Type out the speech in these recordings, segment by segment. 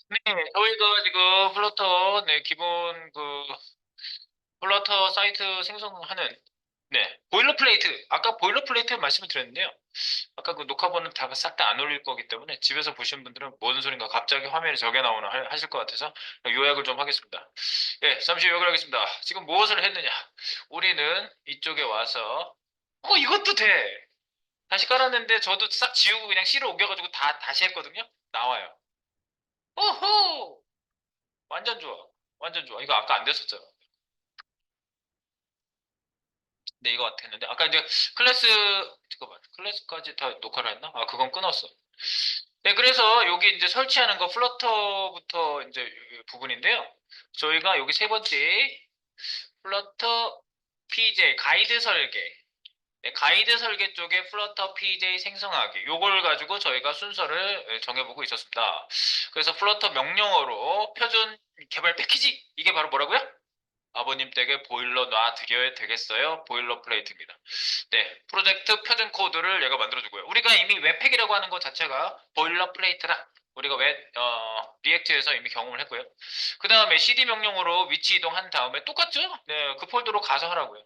네, 저희가 지금 플러터, 네, 기본 그, 플러터 사이트 생성하는, 네, 보일러플레이트. 아까 보일러플레이트 말씀을 드렸는데요. 아까 그 녹화본은 다 싹 다 안 올릴 거기 때문에 집에서 보신 분들은 뭔 소린가 갑자기 화면에 저게 나오나 하- 하실 것 같아서 요약을 좀 하겠습니다. 예, 잠시 요약을 하겠습니다. 지금 무엇을 했느냐? 우리는 이쪽에 와서, 어, 이것도 돼! 다시 깔았는데 저도 싹 지우고 그냥 C로 옮겨가지고 다, 다시 했거든요? 나와요. 오호! 완전 좋아. 완전 좋아. 이거 아까 안 됐었잖아. 네, 이거 같았는데. 아까 이제 클래스, 잠깐만. 클래스까지 다 녹화를 했나? 아, 그건 끊었어. 네, 그래서 여기 이제 설치하는 거 플러터부터 이제 이 부분인데요. 저희가 여기 세 번째 플러터 PJ 가이드 설계. 네, 가이드 설계 쪽에 플러터 PJ 생성하기. 요걸 가지고 저희가 순서를 예, 정해보고 있었습니다. 그래서 플러터 명령어로 표준 개발 패키지. 이게 바로 뭐라고요? 아버님 댁에 보일러 놔드려야 되겠어요? 보일러 플레이트입니다. 네, 프로젝트 표준 코드를 얘가 만들어주고요. 우리가 이미 웹팩이라고 하는 것 자체가 보일러 플레이트다. 우리가 웹, 어, 리액트에서 이미 경험을 했고요. 그 다음에 cd 명령으로 위치 이동한 다음에 똑같죠? 네, 그 폴더로 가서 하라고요.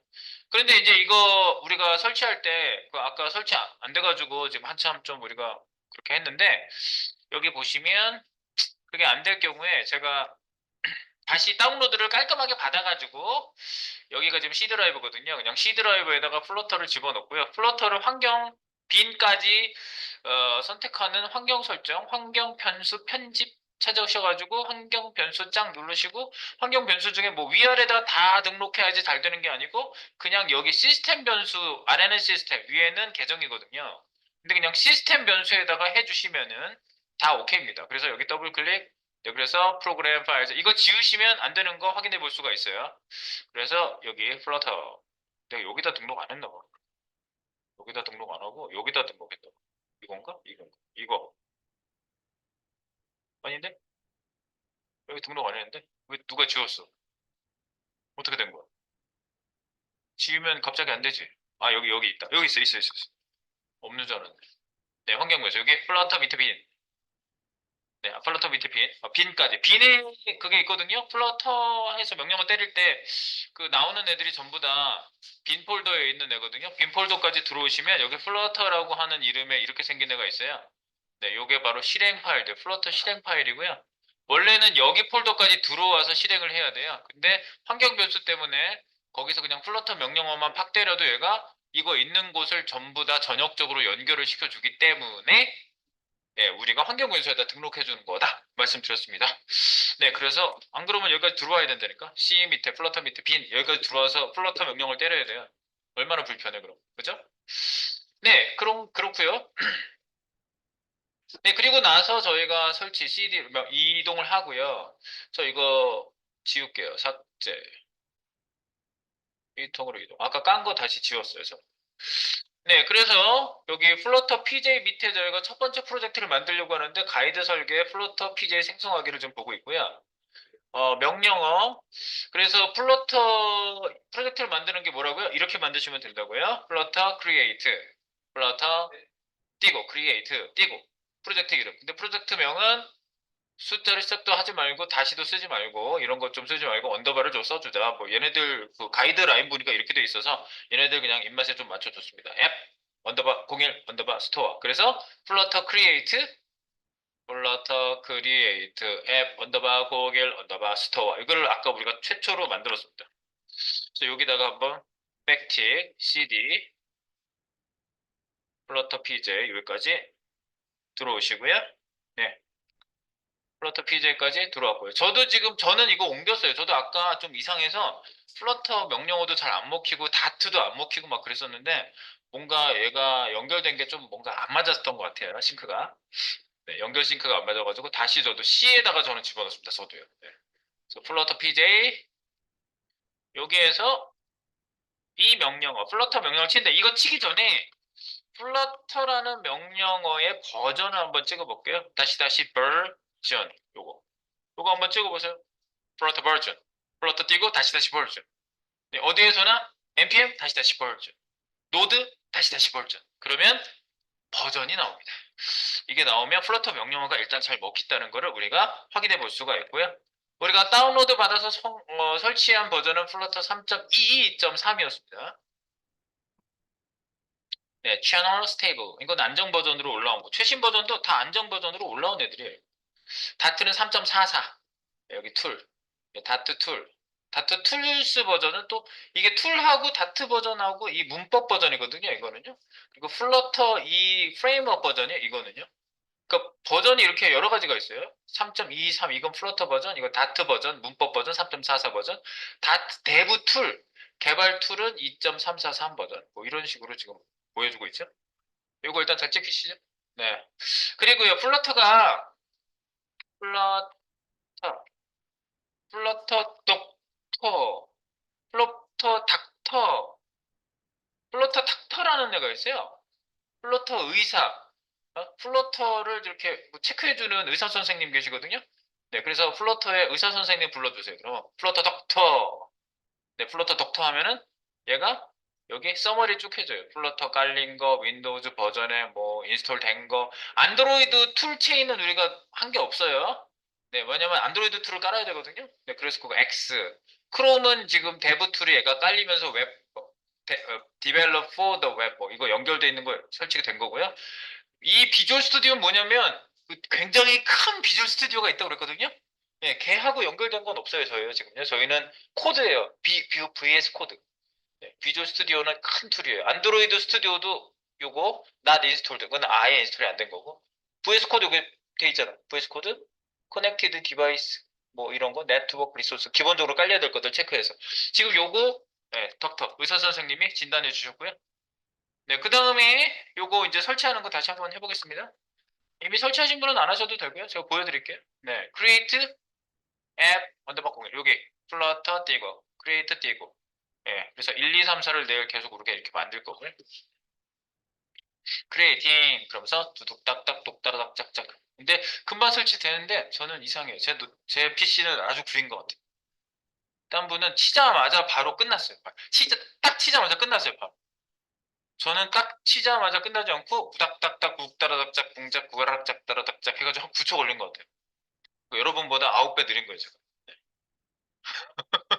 그런데 이제 이거 우리가 설치할 때, 그 아까 설치 안- 안 돼가지고 지금 한참 좀 우리가 그렇게 했는데, 여기 보시면 그게 안 될 경우에 제가 다시 다운로드를 깔끔하게 받아가지고 여기가 지금 C 드라이브거든요. 그냥 C 드라이브에다가 플러터를 집어넣고요. 플러터를 환경 빈까지 어, 선택하는 환경 설정, 환경 변수 편집 찾아오셔가지고 환경 변수 짱 누르시고 환경 변수 중에 뭐 위아래다 다 등록해야지 잘 되는 게 아니고 그냥 여기 시스템 변수 아래는 시스템 위에는 계정이거든요. 근데 그냥 시스템 변수에다가 해주시면은 다 오케이입니다. 그래서 여기 더블 클릭 네, 그래서 프로그램 파일 이거 지우시면 안 되는 거 확인해 볼 수가 있어요. 그래서 여기 플러터 내가 여기다 등록 안 했나 봐. 여기다 등록 안 하고 여기다 등록했다. 이건가? 이건가? 이거 아닌데? 여기 등록 안 했는데? 왜 누가 지웠어? 어떻게 된 거야? 지우면 갑자기 안 되지. 아 여기 여기 있다. 여기 있어 있어 있어. 있어. 없는 줄 알았네. 네 환경부에서 여기 플러터 밑에 빈. 네, 아, 플러터 밑에 빈, 아, 빈까지. 빈에 그게 있거든요. 플러터 해서 명령어 때릴 때 그 나오는 애들이 전부 다 빈 폴더에 있는 애거든요. 빈 폴더까지 들어오시면 여기 플러터라고 하는 이름에 이렇게 생긴 애가 있어요. 네, 요게 바로 실행 파일들, 플러터 실행 파일이고요. 원래는 여기 폴더까지 들어와서 실행을 해야 돼요. 근데 환경 변수 때문에 거기서 그냥 플러터 명령어만 팍 때려도 얘가 이거 있는 곳을 전부 다 전역적으로 연결을 시켜주기 때문에 예, 우리가 환경 변수에다 등록해 주는 거다 말씀드렸습니다. 네, 그래서 안 그러면 여기까지 들어와야 된다니까. C 밑에 플러터 밑에 빈 여기까지 들어와서 플러터 명령을 때려야 돼요. 얼마나 불편해 그럼, 그죠? 네, 그럼 그렇고요. 네, 그리고 나서 저희가 설치 CD 명- 이동을 하고요. 저 이거 지울게요. 삭제. 이 통으로 이동. 아까 깐 거 다시 지웠어요. 저. 네, 그래서 여기 플러터 PJ 밑에 저희가 첫 번째 프로젝트를 만들려고 하는데 가이드 설계 플러터 PJ 생성하기를 좀 보고 있고요. 어, 명령어. 그래서 플러터 프로젝트를 만드는 게 뭐라고요? 이렇게 만드시면 된다고요. 플러터 create. 플러터 띄고 create 띄고 프로젝트 이름. 근데 프로젝트 명은 숫자를 시작도 하지 말고 다시도 쓰지 말고 이런 것 좀 쓰지 말고 언더바를 좀 써주자. 뭐 얘네들 그 가이드 라인 보니까 이렇게 돼 있어서 얘네들 그냥 입맛에 좀 맞춰줬습니다. 앱 언더바 01 언더바 스토어. 그래서 플러터 크리에이트 플러터 크리에이트 앱 언더바 01 언더바 스토어. 이거를 아까 우리가 최초로 만들었습니다. 그래서 여기다가 한번 백틱 cd 플러터 pj 여기까지 들어오시고요. 네. 플러터 PJ까지 들어왔고요. 저도 지금 저는 이거 옮겼어요. 저도 아까 좀 이상해서 플러터 명령어도 잘 안 먹히고 다트도 안 먹히고 막 그랬었는데 뭔가 얘가 연결된 게 좀 뭔가 안 맞았던 것 같아요. 싱크가. 네, 연결 싱크가 안 맞아가지고 다시 저도 C에다가 저는 집어넣습니다. 저도요. 네. 그래서 플러터 PJ 여기에서 이 명령어 플러터 명령어를 치는데 이거 치기 전에 플러터라는 명령어의 버전을 한번 찍어볼게요. 다시 다시 버전 요거 요거 한번 찍어보세요. 플러터 버전 플러터 띄고 다시 다시 버전 네, 어디에서나 npm 다시 다시 버전 노드 다시 다시 버전 그러면 버전이 나옵니다. 이게 나오면 플러터 명령어가 일단 잘 먹힌다는 것을 우리가 확인해 볼 수가 있고요. 우리가 다운로드 받아서 성- 어, 설치한 버전은 플러터 3.22.3이었습니다. 네, 채널 스테이블. 이건 안정 버전으로 올라온 거. 최신 버전도 다 안정 버전으로 올라온 애들이에요. 다트는 3.44. 여기 툴. 네, 다트 툴. 다트 툴스 버전은 또 이게 툴하고 다트 버전하고 이 문법 버전이거든요. 이거는요. 그리고 플러터 이 프레임워크 버전이 이거는요. 그러니까 버전이 이렇게 여러 가지가 있어요. 3.23 이건 플러터 버전, 이건 다트 버전, 문법 버전 3.44 버전, 다트 데브 툴 개발 툴은 2.343 버전. 뭐 이런 식으로 지금 보여주고 있죠. 이거 일단 잘 찍히시죠? 네. 그리고요, 플러터가 플러터, 플러터 독터, 플러터 닥터, 플러터 닥터라는 애가 있어요. 플러터 의사, 어? 플러터를 이렇게 뭐 체크해주는 의사 선생님 계시거든요. 네, 그래서 플러터의 의사 선생님 불러주세요. 그러면 플러터 덕터, 네, 플러터 덕터 하면은 얘가 여기 서머리 쭉 해줘요. 플러터 깔린 거, 윈도우즈 버전에 뭐 인스톨 된 거, 안드로이드 툴 체인은 우리가 한 게 없어요. 네, 왜냐면 안드로이드 툴을 깔아야 되거든요. 네, 그래서 그거 X. 크롬은 지금 데브 툴이 얘가 깔리면서 웹, develop for the web, 뭐 이거 연결돼 있는 거 설치가 된 거고요. 이 비주얼 스튜디오는 뭐냐면 그 굉장히 큰 비주얼 스튜디오가 있다고 그랬거든요. 예, 걔하고 연결된 건 없어요, 저희요, 지금요. 저희는 코드예요. B, B, VS 코드. 네, 비주얼 스튜디오는 큰 툴이에요. 안드로이드 스튜디오도 요거 not installed. 그건 아예 인스톨이 안 된 거고. VS 코드 여기 돼 있잖아. VS 코드, connected device, 뭐 이런 거, 네트워크 리소스 기본적으로 깔려야 될 것들 체크해서. 지금 요거 네, 덕터 의사 선생님이 진단해 주셨고요. 네, 그 다음에 요거 이제 설치하는 거 다시 한번 해보겠습니다. 이미 설치하신 분은 안 하셔도 되고요. 제가 보여드릴게요. 네, create app 언더바 공일 여기 플러터 띄고 create 띄고 예, 그래서 1, 2, 3, 4를 내일 계속 그렇게 이렇게 만들 거고요. creating 그러면서 두둑딱딱 똑따라닥 짝짝 근데 금방 설치되는데 저는 이상해요. 제, 노- 제 PC는 아주 구린 것 같아요. 딴 분은 치자마자 바로 끝났어요. 치자, 딱 치자마자 끝났어요. 바로. 저는 딱 치자마자 끝나지 않고 구닥닥닥 꾹따라닥짝 궁작 구가락짝 따라닥짝 해가지고 한 9초 걸린 것 같아요. 그 여러분보다 9배 느린 거예요 제가.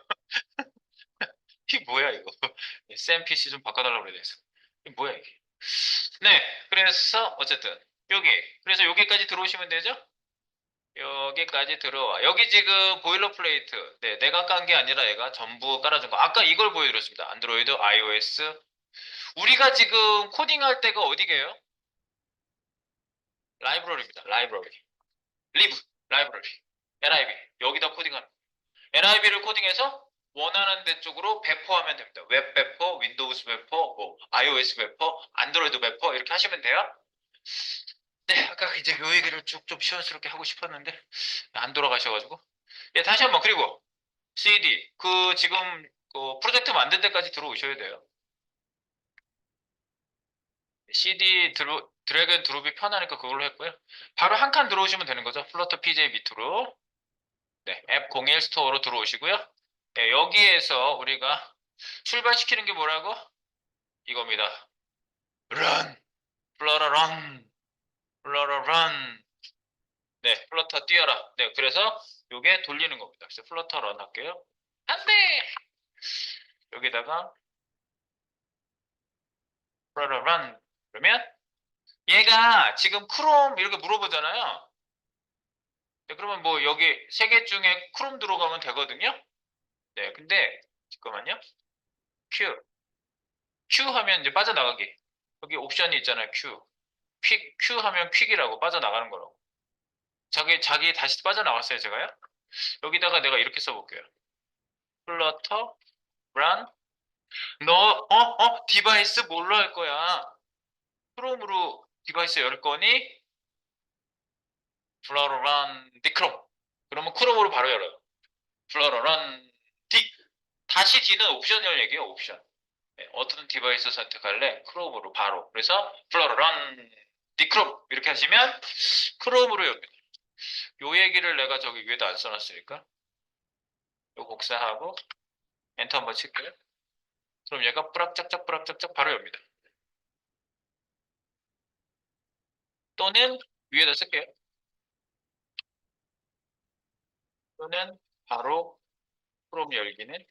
네. 이게 뭐야 이거? 쌤 PC 좀 바꿔달라고 그래야 돼서. 이게 뭐야 이게? 네, 그래서 어쨌든 여기 그래서 여기까지 들어오시면 되죠? 여기까지 들어와. 여기 지금 보일러 플레이트. 네, 내가 깐 게 아니라 얘가 전부 깔아준 거. 아까 이걸 보여드렸습니다. 안드로이드, iOS, 우리가 지금 코딩할 때가 어디게요? 라이브러리입니다. 라이브러리. 리브, 라이브러리. NIB. 여기다 코딩하는. NIB를 코딩해서 원하는 데 쪽으로 배포하면 됩니다. 웹 배포, 윈도우스 배포, 뭐 iOS 배포, 안드로이드 배포 이렇게 하시면 돼요. 네, 아까 이제 요 얘기를 쭉 좀 시원스럽게 하고 싶었는데 안 돌아가셔가지고. 예, 다시 한번 그리고 CD 그 지금 그 프로젝트 만든 데까지 들어오셔야 돼요. CD 드로, 드래그 드롭이 편하니까 그걸로 했고요. 바로 한 칸 들어오시면 되는 거죠. 플러터 PJ 밑으로. 네, 앱01 스토어로 들어오시고요. 네, 여기에서 우리가 출발시키는 게 뭐라고? 이겁니다. run, 플러터 run, 플러터 run. 네, 플러터 뛰어라. 네, 그래서 요게 돌리는 겁니다. 그래서 플러터 run 할게요. 안 돼! 여기다가 플러터 run. 그러면 얘가 지금 크롬 이렇게 물어보잖아요. 네, 그러면 뭐 여기 세 개 중에 크롬 들어가면 되거든요. 네, 근데 잠깐만요. Q. Q 하면 이제 빠져나가기. 여기 옵션이 있잖아요. Q. 퀵, Q 하면 퀵이라고 빠져나가는 거라고. 자기, 자기 다시 빠져나갔어요, 제가요. 여기다가 내가 이렇게 써볼게요. 플러터, run. 너, 어, 어, 디바이스 뭘로 할 거야? 크롬으로 디바이스 열 거니? 플러터 run 디크롬. 그러면 크롬으로 바로 열어요. 플러터 run 디. 다시 D는 옵션을 얘기해요, 옵션. 네, 어떤 디바이스 선택할래? 크롬으로 바로. 그래서 run 디크롬 이렇게 하시면 크롬으로 엽니다. 요 얘기를 내가 저기 위에다 안 써놨으니까 요 복사하고 엔터 한번 칠게요. 그럼 얘가 뿌락짝짝 뿌락짝짝 바로 엽니다. 또는 위에다 쓸게요. 또는 바로 프롬 열기는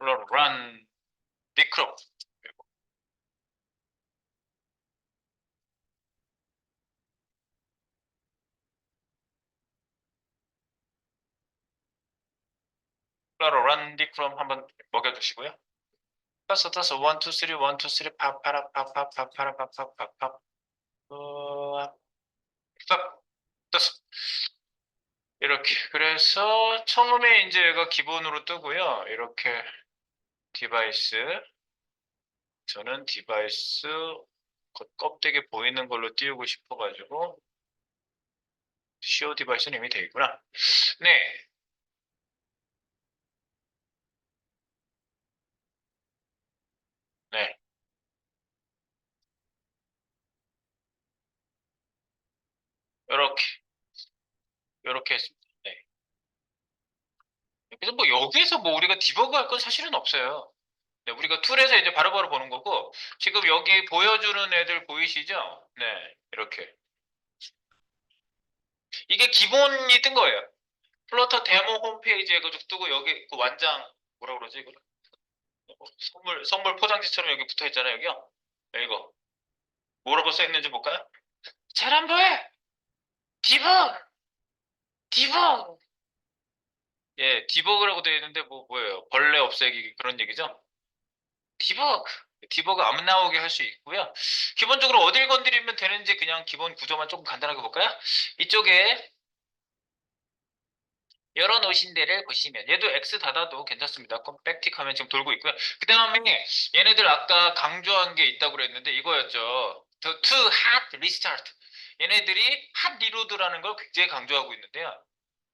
run decrypt 바로 run decrypt 한번 먹여주시고요. 떴어 떴어 1 2 3 1 2 3 파파라 파파 파파라 파파 파파 떴어. 이렇게 그래서 처음에 이제 얘가 기본으로 뜨고요. 이렇게 디바이스 저는 디바이스 겉- 껍데기 보이는 걸로 띄우고 싶어 가지고 CO 디바이스는 이미 돼 있구나. 네. 네. 이렇게 이렇게. 네. 그래서 뭐 여기에서 뭐 우리가 디버그 할 건 사실은 없어요. 네, 우리가 툴에서 이제 바로 바로 보는 거고 지금 여기 보여주는 애들 보이시죠? 네, 이렇게 이게 기본이 뜬 거예요. 플러터 데모 홈페이지에 그 뜨고 여기 그 완장 뭐라 그러지 이거 어, 선물 선물 포장지처럼 여기 붙어 있잖아요 여기요. 네, 이거 뭐라고 써 있는지 볼까요? 잘안 보여. 디버그 디버그 예 디버그라고 되어 있는데 뭐 뭐예요? 벌레 없애기 그런 얘기죠? 디버그 디버그 안 나오게 할 수 있고요. 기본적으로 어딜 건드리면 되는지 그냥 기본 구조만 조금 간단하게 볼까요? 이쪽에 열어놓으신 데를 보시면 얘도 X 닫아도 괜찮습니다. 컴팩틱 하면 지금 돌고 있고요. 그 다음에 얘네들 아까 강조한 게 있다고 그랬는데 이거였죠. The to hot restart. 얘네들이 hot reload라는 걸 굉장히 강조하고 있는데요.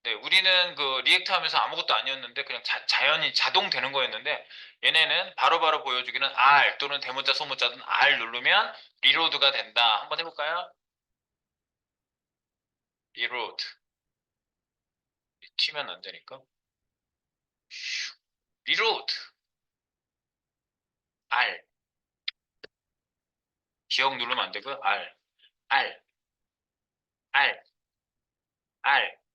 네, 우리는 그 리액트 하면서 아무것도 아니었는데 그냥 자, 연히 자동 되는 거였는데 얘네는 바로 바로 보여주기는 R 또는 대문자 소문자든 R 누르면 리로드가 된다. 한번 해볼까요? 리로드. 튀면 안 되니까. 리로드. R. 기억 누르면 안 되고요. R. R. R. R.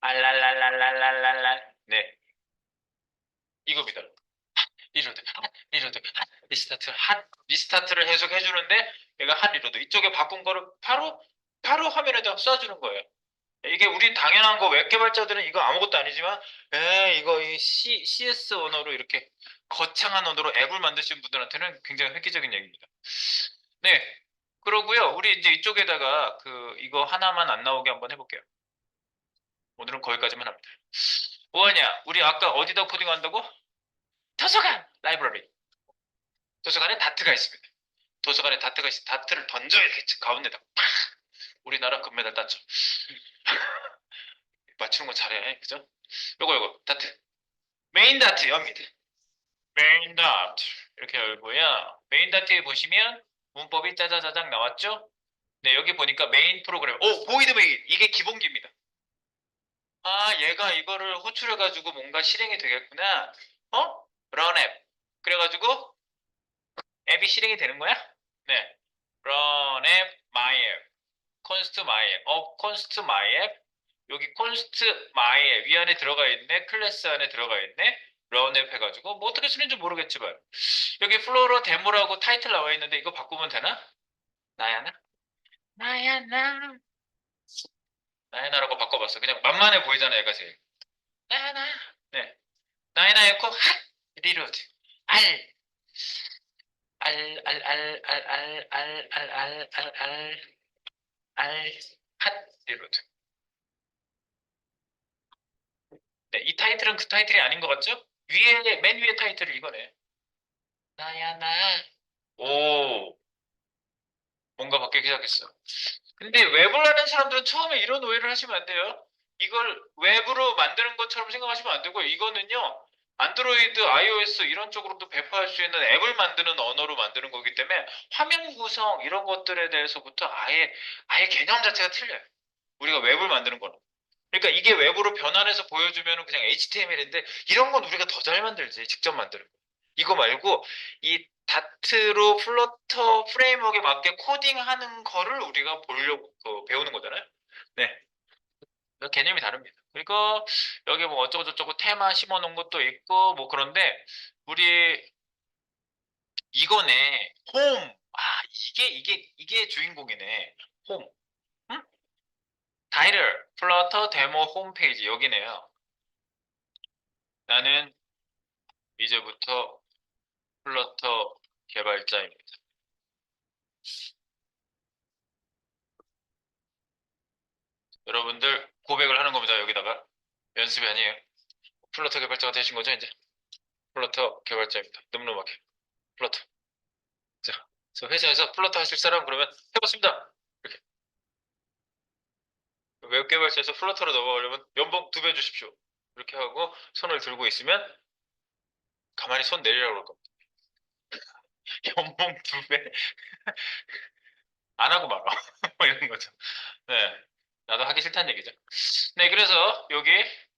알랄랄랄랄랄랄. 네. 이겁니다. 리로드, 핫, 리로드, 핫, 리스타트, 핫, 리스타트를 해석해 주는데 얘가 핫 리로드. 이쪽에 바꾼 거를 바로 바로 화면에다 쏴주는 거예요. 이게 우리 당연한 거 웹 개발자들은 이거 아무것도 아니지만 에 이거 이 C, CS 언어로 이렇게 거창한 언어로 앱을 만드신 분들한테는 굉장히 획기적인 얘기입니다. 네. 그러고요. 우리 이제 이쪽에다가 그 이거 하나만 안 나오게 한번 해볼게요. 오늘은 거기까지만 합니다. 뭐하냐? 우리 아까 어디다 코딩 한다고? 도서관! 라이브러리. 도서관에 다트가 있습니다. 도서관에 다트가 있어. 다트를 던져야겠지. 가운데다 팍! 우리나라 금메달 땄죠. 맞추는 거 잘해. 그죠? 요거 요거 다트. 메인 다트 엽니다. 메인 다트. 이렇게 열고요. 메인 다트에 보시면 문법이 짜자자작 나왔죠? 네, 여기 보니까 메인 프로그램. 오, 보이드 메인. 이게 기본기입니다. 아, 얘가 이거를 호출해가지고 뭔가 실행이 되겠구나. 어? run 앱. 그래가지고 앱이 실행이 되는 거야? 네. run 앱, my 앱. const my 앱. 어, const my 앱. 여기 const my 앱. 위 안에 들어가 있네. 클래스 안에 들어가 있네. run 앱 해가지고 뭐 어떻게 쓰는지 모르겠지만 여기 플로로 데모라고 타이틀 나와 있는데 이거 바꾸면 되나? 나야 나? 나야 나. 나야나라고 바꿔봤어. 그냥 만만해 보이잖아, 얘가 제일. 나야나. 네. 나야나 했고, 핫! 리로드. 알. 알, 알, 알, 알, 알, 알, 알, 알, 알, 알, 알, 핫! 리로드. 네, 이 타이틀은 그 타이틀이 아닌 것 같죠? 위에, 맨 위에 타이틀이 이거네. 나야 나. 오. 뭔가 바뀌기 시작했어. 근데 웹을 하는 사람들은 처음에 이런 오해를 하시면 안 돼요. 이걸 웹으로 만드는 것처럼 생각하시면 안 되고 이거는요. 안드로이드, iOS 이런 쪽으로도 배포할 수 있는 앱을 만드는 언어로 만드는 거기 때문에 화면 구성 이런 것들에 대해서부터 아예 아예 개념 자체가 틀려요. 우리가 웹을 만드는 거는. 그러니까 이게 웹으로 변환해서 보여주면 그냥 HTML인데 이런 건 우리가 더 잘 만들지 직접 만드는 거. 이거 말고 이 다트로 플러터 프레임워크에 맞게 코딩하는 거를 우리가 보려고 그 배우는 거잖아요. 네. 그 개념이 다릅니다. 그리고 여기 뭐 어쩌고 저쩌고 테마 심어 놓은 것도 있고 뭐 그런데 우리 이거네. 홈. 아, 이게 이게 이게 주인공이네. 홈. 응? 타이틀 플러터 데모 홈페이지 여기네요. 나는 이제부터 플러터 개발자입니다. 여러분들 고백을 하는 겁니다. 여기다가 연습이 아니에요. 플러터 개발자가 되신 거죠, 이제? 플러터 개발자입니다. 늠름하게. 플러터. 자, 그래서 회사에서 플러터 하실 사람 그러면 해봤습니다. 이렇게. 웹 개발자에서 플러터로 넘어가려면 연봉 두 배 주십시오. 이렇게 하고 손을 들고 있으면 가만히 손 내리라고 그럴 겁니다. 연봉 두 배. 안 하고 말아. 뭐 이런 거죠. 네. 나도 하기 싫다는 얘기죠. 네, 그래서 여기,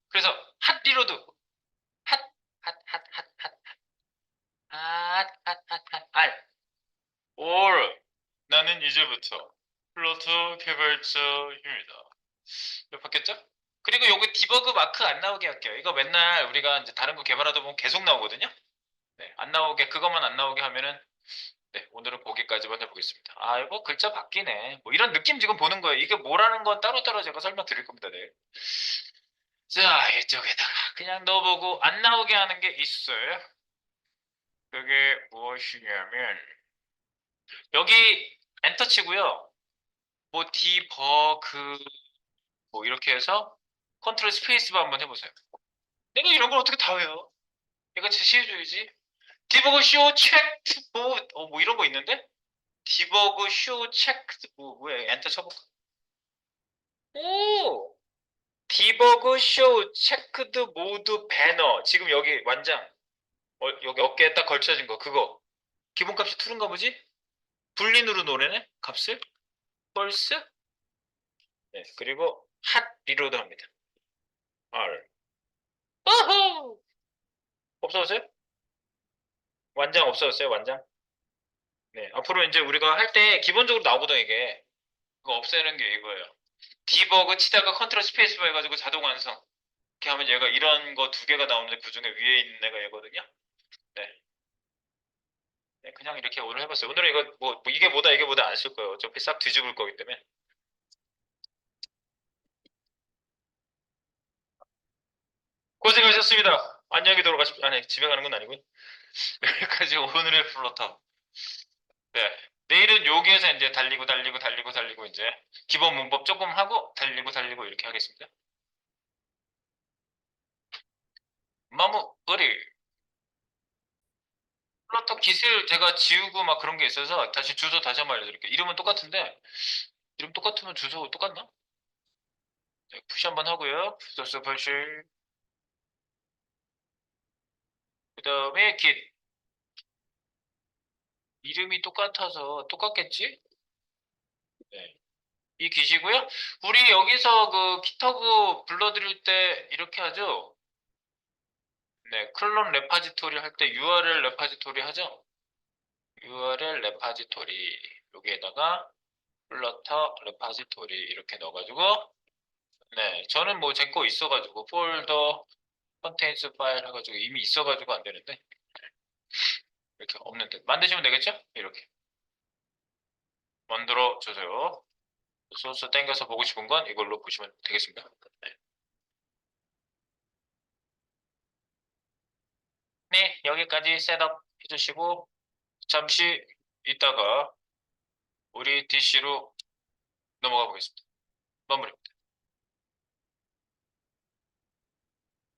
그래서 핫 리로드. 핫, 핫, 핫, 핫, 핫. 핫, 핫, 핫, 핫, 알. 올. 나는 이제부터 플로트 개발자 힘이다. 봤겠죠? 그리고 요기 디버그 마크 안 나오게 할게요. 이거 맨날 우리가 이제 다른 거 개발하다 보면 계속 나오거든요. 네, 안 나오게 그것만 안 나오게 하면은 네, 오늘은 거기까지만 해보겠습니다. 아, 이거 글자 바뀌네. 뭐 이런 느낌 지금 보는 거예요. 이게 뭐라는 건 따로따로 제가 설명드릴 겁니다. 네. 자, 이쪽에다가 그냥 넣어보고 안 나오게 하는 게 있어요. 그게 무엇이냐면 여기 엔터 치고요. 뭐 디버그 뭐 이렇게 해서 컨트롤 스페이스바 한번 해보세요. 내가 이런 걸 어떻게 다 외워? 이거 제시해줘야지. 디버그 쇼 체크 뭐, 어, 뭐 이런 거 있는데? 디버그 쇼 체크 뭐, 뭐야? 엔터 쳐볼까? 오! 디버그 쇼 체크드 모드 배너. 지금 여기 완장. 어, 여기 어깨에 딱 걸쳐진 거 그거. 기본값이 투른가 보지? 불린으로 노래네? 값을? 펄스? 네, 그리고 핫 리로드 합니다. R. 어허! 없어졌어요? 완장 없어졌어요, 완장? 네, 앞으로 이제 우리가 할 때 기본적으로 나오거든, 이게. 그거 없애는 게 이거예요. 디버그 치다가 컨트롤 스페이스바 해가지고 자동 완성. 이렇게 하면 얘가 이런 거 두 개가 나오는데 그 중에 위에 있는 애가 얘거든요. 네. 네, 그냥 이렇게 오늘 해봤어요. 오늘은 이거 뭐, 뭐 이게 뭐다 이게 뭐다 안 쓸 거예요. 어차피 싹 뒤집을 거기 때문에. 고생하셨습니다. 안녕히 돌아가십시오. 아니, 집에 가는 건 아니고요. 여기까지 오늘의 플로터. 네. 내일은 여기에서 이제 달리고 달리고 달리고 달리고 이제 기본 문법 조금 하고 달리고 달리고 이렇게 하겠습니다. 마무리. 플러터 기술 제가 지우고 막 그런 게 있어서 다시 주소 다시 한번 알려드릴게요. 이름은 똑같은데 이름 똑같으면 주소 똑같나? 네, 푸시 한번 하고요. 소스 푸시. 그 다음에 깃. 이름이 똑같아서 똑같겠지? 네. 이 깃이고요. 우리 여기서 그 깃허브 불러드릴 때 이렇게 하죠. 네, 클론 레파지토리 할 때 URL 레파지토리 하죠. URL 레파지토리 여기에다가 플러터 레파지토리 이렇게 넣어가지고 네, 저는 뭐 제 거 있어가지고 폴더 컨텐츠 파일 해가지고 이미 있어가지고 안 되는데 이렇게 없는데 만드시면 되겠죠? 이렇게 만들어 주세요. 소스 땡겨서 보고 싶은 건 이걸로 보시면 되겠습니다. 네. 네, 여기까지 셋업 해주시고 잠시 있다가 우리 DC로 넘어가 보겠습니다. 마무리입니다.